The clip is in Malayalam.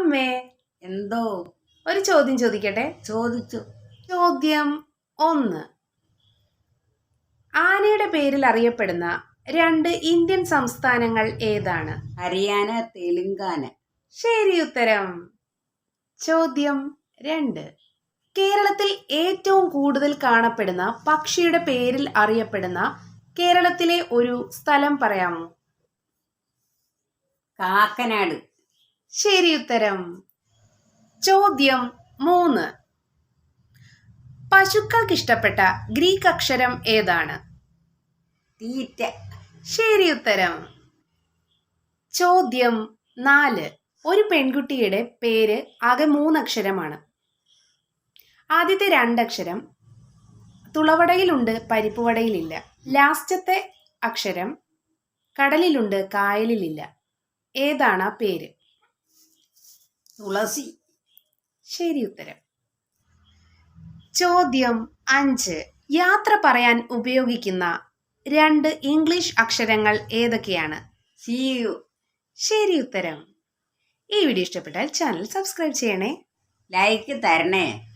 അമ്മേ. എന്തോ? ഒരു ചോദ്യം ചോദിക്കട്ടെ? ചോദിച്ചു. ചോദ്യം ഒന്ന്. ആനയുടെ പേരിൽ അറിയപ്പെടുന്ന രണ്ട് ഇന്ത്യൻ സംസ്ഥാനങ്ങൾ ഏതാണ്? ഹരിയാന തെലുങ്കാന. ശരി ഉത്തരം. ചോദ്യം രണ്ട്. കേരളത്തിൽ ഏറ്റവും കൂടുതൽ കാണപ്പെടുന്ന പക്ഷിയുടെ പേരിൽ അറിയപ്പെടുന്ന കേരളത്തിലെ ഒരു സ്ഥലം പറയാമോ? കാക്കനാട്. ശരി ഉത്തരം. ചോദ്യം മൂന്ന്. പശുക്കൾക്ക് ഇഷ്ടപ്പെട്ട ഗ്രീക്ക് അക്ഷരം ഏതാണ്? തീറ്റ. ശരി ഉത്തരം. ചോദ്യം നാല്. ഒരു പെൺകുട്ടിയുടെ പേര് ആകെ മൂന്നക്ഷരമാണ്. ആദ്യത്തെ രണ്ടക്ഷരം തുളവടയിലുണ്ട് പരിപ്പുവടയിലില്ല. ലാസ്റ്റത്തെ അക്ഷരം കടലിലുണ്ട് കായലിലില്ല. ഏതാണ് ആ പേര്? തുളസി. ശരി ഉത്തരം. ചോദ്യം അഞ്ച്. യാത്ര പറയാൻ ഉപയോഗിക്കുന്ന രണ്ട് ഇംഗ്ലീഷ് അക്ഷരങ്ങൾ ഏതൊക്കെയാണ്? യു. ശരി ഉത്തരം. ഈ വീഡിയോ ഇഷ്ടപ്പെട്ടാൽ ചാനൽ സബ്സ്ക്രൈബ് ചെയ്യണേ. ലൈക്ക് തരണേ.